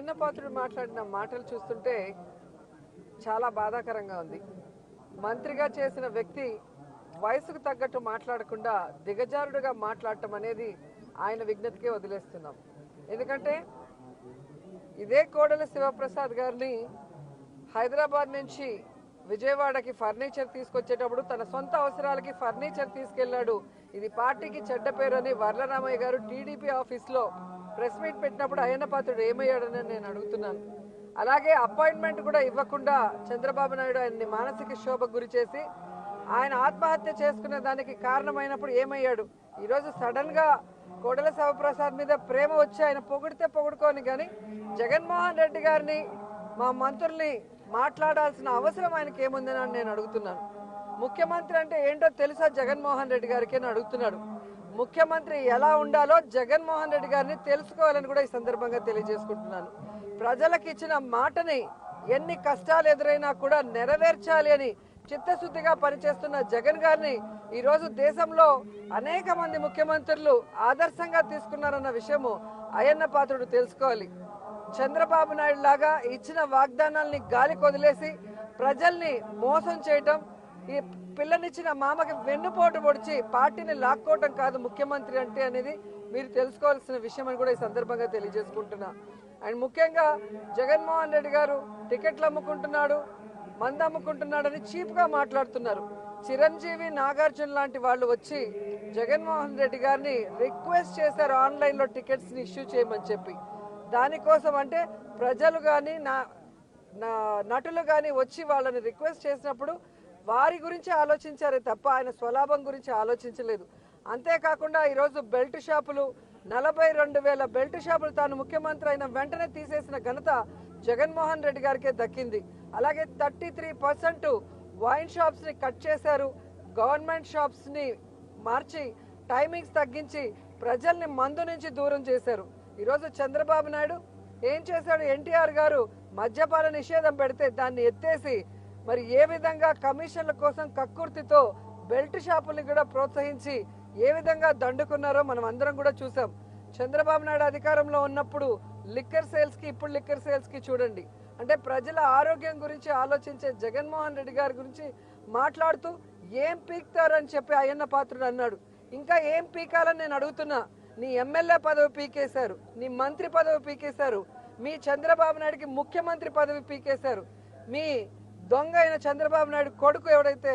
అయ్యన్న పాత్రుడు మాట్లాడిన మాటలు చూస్తుంటే చాలా బాధాకరంగా ఉంది. మంత్రిగా చేసిన వ్యక్తి వయసుకు తగ్గట్టు మాట్లాడకుండా దిగజారుడుగా మాట్లాడటం అనేది ఆయన విజ్ఞతకే వదిలేస్తున్నాం. ఎందుకంటే ఇదే కోడల శివప్రసాద్ గారిని హైదరాబాద్ నుంచి విజయవాడకి ఫర్నిచర్ తీసుకొచ్చేటప్పుడు తన సొంత అవసరాలకి ఫర్నిచర్ తీసుకెళ్ళాడు ఇది పార్టీకి చెడ్డ పేరు అని వర్లరామయ్య గారు టీడీపీ ఆఫీస్లో ప్రెస్ మీట్ పెట్టినప్పుడు అయ్యన్న పాత్రుడు ఏమయ్యాడని నేను అడుగుతున్నాను. అలాగే అపాయింట్మెంట్ కూడా ఇవ్వకుండా చంద్రబాబు నాయుడు ఆయన్ని మానసిక శోభకు గురి చేసి ఆయన ఆత్మహత్య చేసుకునే దానికి కారణమైనప్పుడు ఏమయ్యాడు? ఈరోజు సడన్గా కోడల శివప్రసాద్ మీద ప్రేమ వచ్చి ఆయన పొగిడితే పొగుడుకోని కానీ జగన్మోహన్ రెడ్డి గారిని మా మంత్రుల్ని మాట్లాడాల్సిన అవసరం ఆయనకి ఏముందని నేను అడుగుతున్నాను. ముఖ్యమంత్రి అంటే ఏంటో తెలుసా జగన్మోహన్ రెడ్డి గారికి అని అడుగుతున్నాడు. ముఖ్యమంత్రి ఎలా ఉండాలో జగన్మోహన్ రెడ్డి గారిని తెలుసుకోవాలని కూడా ఈ సందర్భంగా తెలియజేసుకుంటున్నాను. ప్రజలకు ఇచ్చిన మాటని ఎన్ని కష్టాలు ఎదురైనా కూడా నెరవేర్చాలి అని చిత్తశుద్ధిగా పనిచేస్తున్న జగన్ గారిని ఈరోజు దేశంలో అనేక మంది ముఖ్యమంత్రులు ఆదర్శంగా తీసుకున్నారన్న విషయము అయ్యన్న పాత్రుడు తెలుసుకోవాలి. చంద్రబాబు నాయుడు లాగా ఇచ్చిన వాగ్దానాల్ని గాలి కొదిలేసి ప్రజల్ని మోసం చేయటం ఈ పిల్లనిచ్చిన మామకి వెన్నుపోటు పొడిచి పార్టీని లాక్కోవటం కాదు ముఖ్యమంత్రి అంటే అనేది మీరు తెలుసుకోవాల్సిన విషయం అని కూడా ఈ సందర్భంగా తెలియజేసుకుంటున్నా. అండ్ ముఖ్యంగా జగన్మోహన్ రెడ్డి గారు టికెట్లు అమ్ముకుంటున్నాడు మంద అమ్ముకుంటున్నాడని చీప్గా మాట్లాడుతున్నారు. చిరంజీవి నాగార్జున లాంటి వాళ్ళు వచ్చి జగన్మోహన్ రెడ్డి గారిని రిక్వెస్ట్ చేశారు ఆన్లైన్లో టికెట్స్ని ఇష్యూ చేయమని చెప్పి. దానికోసం అంటే ప్రజలు కానీ నా నా నటులు కానీ వచ్చి వాళ్ళని రిక్వెస్ట్ చేసినప్పుడు వారి గురించి ఆలోచించారే తప్ప ఆయన స్వలాభం గురించి ఆలోచించలేదు. అంతేకాకుండా ఈరోజు బెల్ట్ షాపులు నలభై రెండు వేల బెల్ట్ షాపులు తాను ముఖ్యమంత్రి అయిన వెంటనే తీసేసిన ఘనత జగన్మోహన్ రెడ్డి గారికే దక్కింది. అలాగే థర్టీ త్రీ పర్సెంట్ వైన్ షాప్స్ని కట్ చేశారు. గవర్నమెంట్ షాప్స్ని మార్చి టైమింగ్స్ తగ్గించి ప్రజల్ని మందు నుంచి దూరం చేశారు. ఈరోజు చంద్రబాబు నాయుడు ఏం చేశాడు? ఎన్టీఆర్ గారు మద్యపాన నిషేధం పెడితే దాన్ని ఎత్తేసి మరి ఏ విధంగా కమిషన్ల కోసం కక్కుర్తితో బెల్ట్ షాపుల్ని కూడా ప్రోత్సహించి ఏ విధంగా దండుకున్నారో మనం అందరం కూడా చూసాం. చంద్రబాబు నాయుడు అధికారంలో ఉన్నప్పుడు లిక్కర్ సేల్స్కి ఇప్పుడు లిక్కర్ సేల్స్కి చూడండి. అంటే ప్రజల ఆరోగ్యం గురించి ఆలోచించే జగన్మోహన్ రెడ్డి గారి గురించి మాట్లాడుతూ ఏం పీక్తారని చెప్పి అయ్యన్న పాత్రుడు అన్నాడు. ఇంకా ఏం పీకాలని నేను అడుగుతున్నా? నీ ఎమ్మెల్యే పదవి పీకేశారు నీ మంత్రి పదవి పీకేశారు మీ చంద్రబాబు నాయుడుకి ముఖ్యమంత్రి పదవి పీకేశారు మీ దొంగ అయిన చంద్రబాబు నాయుడు కొడుకు ఎవడైతే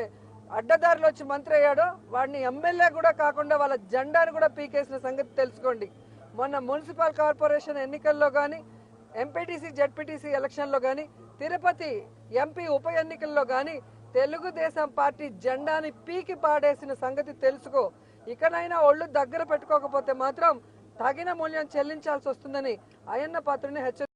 అడ్డదారిలో వచ్చి మంత్రి అయ్యాడో వాడిని ఎమ్మెల్యే కూడా కాకుండా వాళ్ళ జెండాను కూడా పీకేసిన సంగతి తెలుసుకోండి. మొన్న మున్సిపల్ కార్పొరేషన్ ఎన్నికల్లో కానీ ఎంపీటీసీ జడ్పీటీసీ ఎలక్షన్లో కానీ తిరుపతి ఎంపీ ఉప ఎన్నికల్లో కానీ తెలుగుదేశం పార్టీ జెండాని పీకి పాడేసిన సంగతి తెలుసుకో. ఇకనైనా ఒళ్ళు దగ్గర పెట్టుకోకపోతే మాత్రం తగిన మూల్యం చెల్లించాల్సి వస్తుందని అయ్యన్న పాత్రని హెచ్చరి